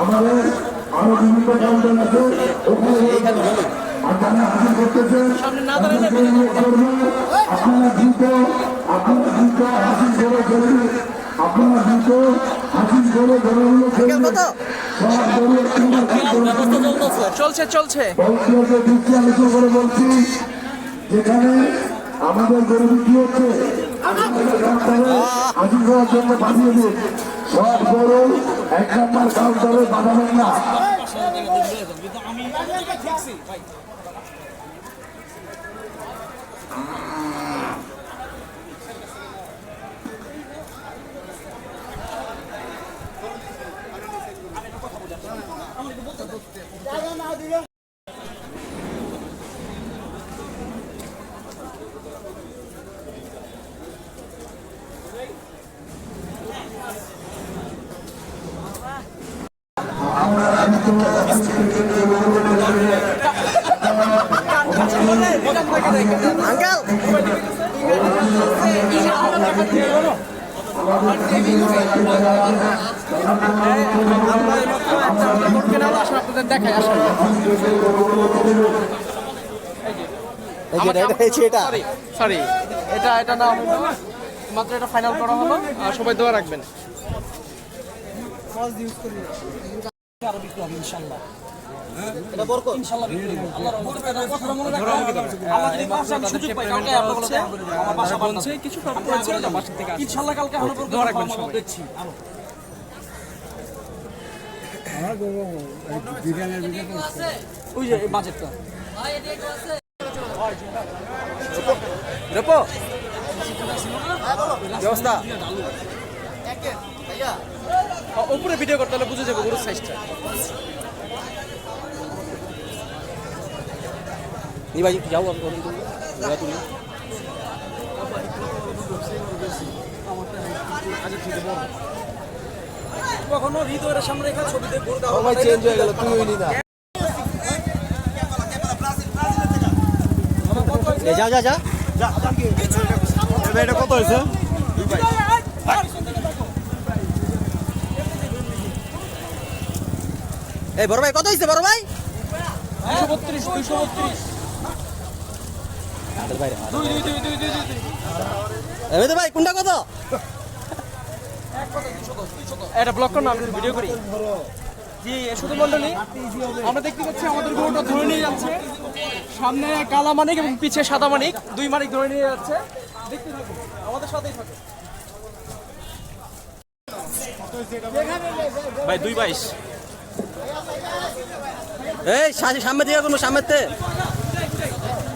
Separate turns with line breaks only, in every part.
আমাদের আরও বিভিন্ন কাউন্টার আছে ওখানে আপনারা হাজির করতেছেন আপনারা দ্রুত আপনারা দ্রুত
চলছে চলছে
করে বলছি, যেখানে আমাদের গরিবী কি হচ্ছে? করার জন্য পাঠিয়ে দিন। সব গরু এক নম্বর কাউন্টারে না।
আঙ্কেল। আপনাদের আসলে সরি সরি এটা। এটা না মাত্র এটা ফাইনাল করা হলো আর সবাই দোয়া রাখবেন। কিছু ইনশাল্লাহ কালকে দোয়া রাখবেন সবাই। দেখছি। ওই যে বাজেটটা। রেপো! কি উপরে ভিডিও করতে হলে বুঝে যাবে গরুর সাইজটা নি ভাই যাও আমি যাও তুমি কখনো হৃদয়ের সামনে রেখা ছবিতে দাও চেঞ্জ হয়ে গেল তুই হইলি না যা যা যা
এটা কত হয়েছে
এই বড় ভাই কত হয়েছে বড় ভাই
দুশো বত্রিশ দুশো বত্রিশ
ভাই কোনটা কত?
এটা ব্লক করো না আমি ভিডিও করি। জি শুধু মন্ডলী আমরা দেখতে পাচ্ছি আমাদের গরুটা ধরে নিয়ে যাচ্ছে। সামনে কালা মানিক এবং পিছে সাদা মানিক দুই মানিক ধরে নিয়ে যাচ্ছে। দেখতে থাকুন আমাদের সাথেই থাকুন। ভাই দুই বাইশ।
এই সামনে সামনে দিকে কোনো সামনেতে
গরু আছে গরু আছে ঠিক আছে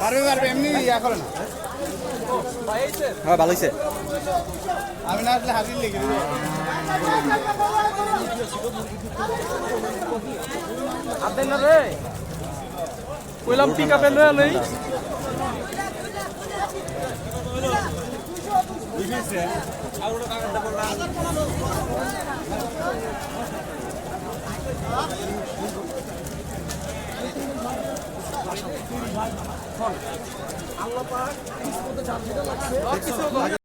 পারবি, পারবে,
এমনি ইয়া করে না
হ্যাঁ ভালো হয়েছে
আমি না আসলে হাজির লিখে দেবো।
না রে? কইলাম পিক আপে লয়ে লই। আল্লাহ পাক লাগছে